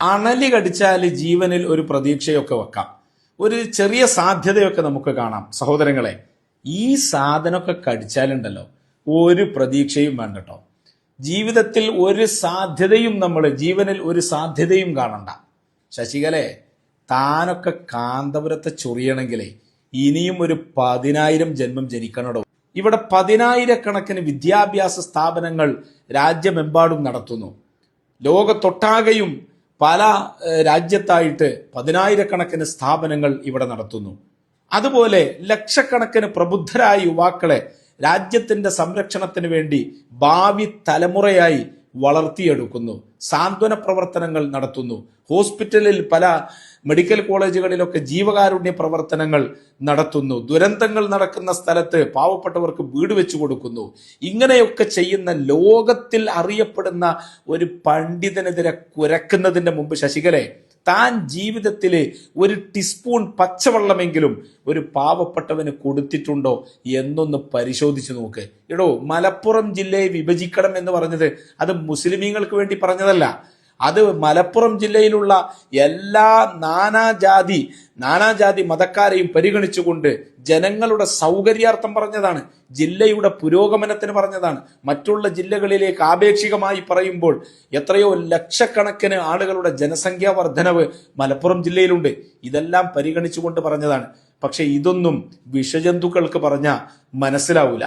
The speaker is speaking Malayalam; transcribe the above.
അണലി കടിച്ചാൽ ജീവനിൽ ഒരു പ്രതീക്ഷയൊക്കെ വെക്കാം. ഒരു ചെറിയ സാധ്യതയൊക്കെ നമുക്ക് കാണാം. സഹോദരങ്ങളെ ഈ സാധനമൊക്കെ കടിച്ചാലുണ്ടല്ലോ ഒരു പ്രതീക്ഷയും വേണ്ടട്ടോ ജീവിതത്തിൽ ഒരു സാധ്യതയും നമ്മൾ ജീവനിൽ ഒരു സാധ്യതയും കാണണ്ട. ശശികലെ താനൊക്കെ കാന്തപുരത്തെ ചൊറിയണമെങ്കിലേ ഇനിയും ഒരു പതിനായിരം ജന്മം ജനിക്കണടോ. ഇവിടെ പതിനായിരക്കണക്കിന് വിദ്യാഭ്യാസ സ്ഥാപനങ്ങൾ രാജ്യമെമ്പാടും നടത്തുന്നു. ലോകത്തൊട്ടാകെയും പല രാജ്യത്തായിട്ട് പതിനായിരക്കണക്കിന് സ്ഥാപനങ്ങൾ ഇവിടെ നടത്തുന്നു. അതുപോലെ ലക്ഷക്കണക്കിന് പ്രബുദ്ധരായ യുവാക്കളെ രാജ്യത്തിന്റെ സംരക്ഷണത്തിന് വേണ്ടി ഭാവി തലമുറയായി വളർത്തിയെടുക്കുന്നു. സാന്ത്വന പ്രവർത്തനങ്ങൾ നടത്തുന്നു. ഹോസ്പിറ്റലിൽ പല മെഡിക്കൽ കോളേജുകളിലൊക്കെ ജീവകാരുണ്യ പ്രവർത്തനങ്ങൾ നടത്തുന്നു. ദുരന്തങ്ങൾ നടക്കുന്ന സ്ഥലത്ത് പാവപ്പെട്ടവർക്ക് വീട് വെച്ചു കൊടുക്കുന്നു. ഇങ്ങനെയൊക്കെ ചെയ്യുന്ന ലോകത്തിൽ അറിയപ്പെടുന്ന ഒരു പണ്ഡിതനെതിരെ കുരക്കുന്നതിന്റെ മുമ്പ് ശശികലെ താൻ ജീവിതത്തിൽ ഒരു ടിസ്പൂൺ പച്ചവെള്ളമെങ്കിലും ഒരു പാവപ്പെട്ടവന് കൊടുത്തിട്ടുണ്ടോ എന്നൊന്ന് പരിശോധിച്ച് നോക്ക്. എടോ മലപ്പുറം ജില്ലയെ വിഭജിക്കണം എന്ന് പറഞ്ഞത് അത് മുസ്ലിമീങ്ങൾക്ക് വേണ്ടി പറഞ്ഞതല്ല. അത് മലപ്പുറം ജില്ലയിലുള്ള എല്ലാ നാനാജാതി നാനാജാതി മതക്കാരെയും പരിഗണിച്ചുകൊണ്ട് ജനങ്ങളുടെ സൗകര്യാർത്ഥം പറഞ്ഞതാണ് ജില്ലയുടെ പുരോഗമനത്തിന് പറഞ്ഞതാണ്. മറ്റുള്ള ജില്ലകളിലേക്ക് ആപേക്ഷികമായി പറയുമ്പോൾ എത്രയോ ലക്ഷക്കണക്കിന് ആളുകളുടെ ജനസംഖ്യാ വർധനവ് മലപ്പുറം ജില്ലയിലുണ്ട്. ഇതെല്ലാം പരിഗണിച്ചുകൊണ്ട് പറഞ്ഞതാണ്. പക്ഷെ ഇതൊന്നും വിഷജന്തുക്കൾക്ക് പറഞ്ഞ മനസ്സിലാവൂല.